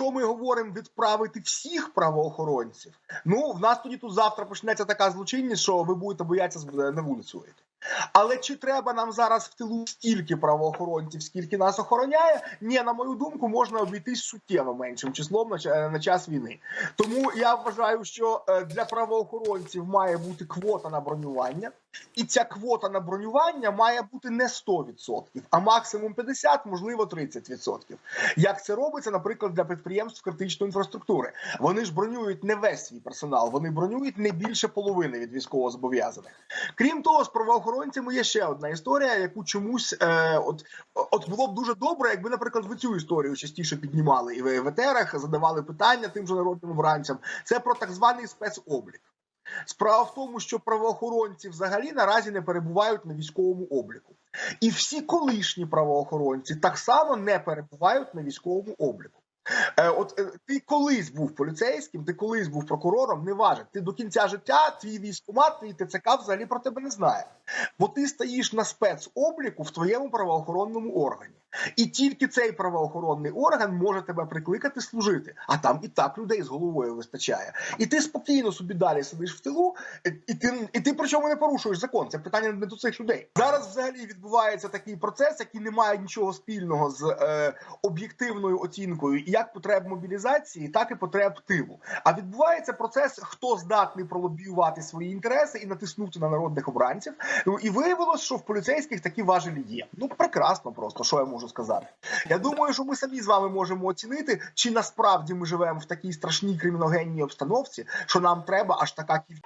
якщо ми говоримо відправити всіх правоохоронців, ну в нас тоді тут завтра почнеться така злочинність, що ви будете боятися з- на вулицю вийти. Але чи треба нам зараз в тилу стільки правоохоронців, скільки нас охороняє? Ні, на мою думку, можна обійтись суттєво меншим числом на, час війни. Тому я вважаю, що е, для правоохоронців має бути квота на бронювання, і ця квота на бронювання має бути не 100%, а максимум 50%, можливо 30%. Як це робиться, наприклад, для підприємств критичної інфраструктури. Вони ж бронюють не весь свій персонал, вони бронюють не більше половини від військовозобов'язаних. Крім того, з правоохоронцями є ще одна історія, яку чомусь е, от, от було б дуже добре, якби, наприклад, ви цю історію частіше піднімали і в етерах, задавали питання тим же народним обранцям. Це про так званий спецоблік. Справа в тому, що правоохоронці взагалі наразі не перебувають на військовому обліку, і всі колишні правоохоронці так само не перебувають на військовому обліку. Е, от е, ти колись був поліцейським, ти колись був прокурором, не важить. Ти до кінця життя твій військкомат, твій ТЦК взагалі про тебе не знає. Бо ти стоїш на спецобліку в твоєму правоохоронному органі. І тільки цей правоохоронний орган може тебе прикликати служити. А там і так людей з головою вистачає. І ти спокійно собі далі сидиш в тилу, і, і ти і ти причому не порушуєш закон. Це питання не до цих людей. Зараз взагалі відбувається такий процес, який не має нічого спільного з е, об'єктивною оцінкою як потреб мобілізації, так і потреб тилу. А відбувається процес, хто здатний пролобіювати свої інтереси і натиснути на народних обранців. Ну і виявилось, що в поліцейських такі важелі є. Ну прекрасно, просто що я сказати. Я думаю, що ми самі з вами можемо оцінити, чи насправді ми живемо в такій страшній криміногенній обстановці, що нам треба аж така кількість.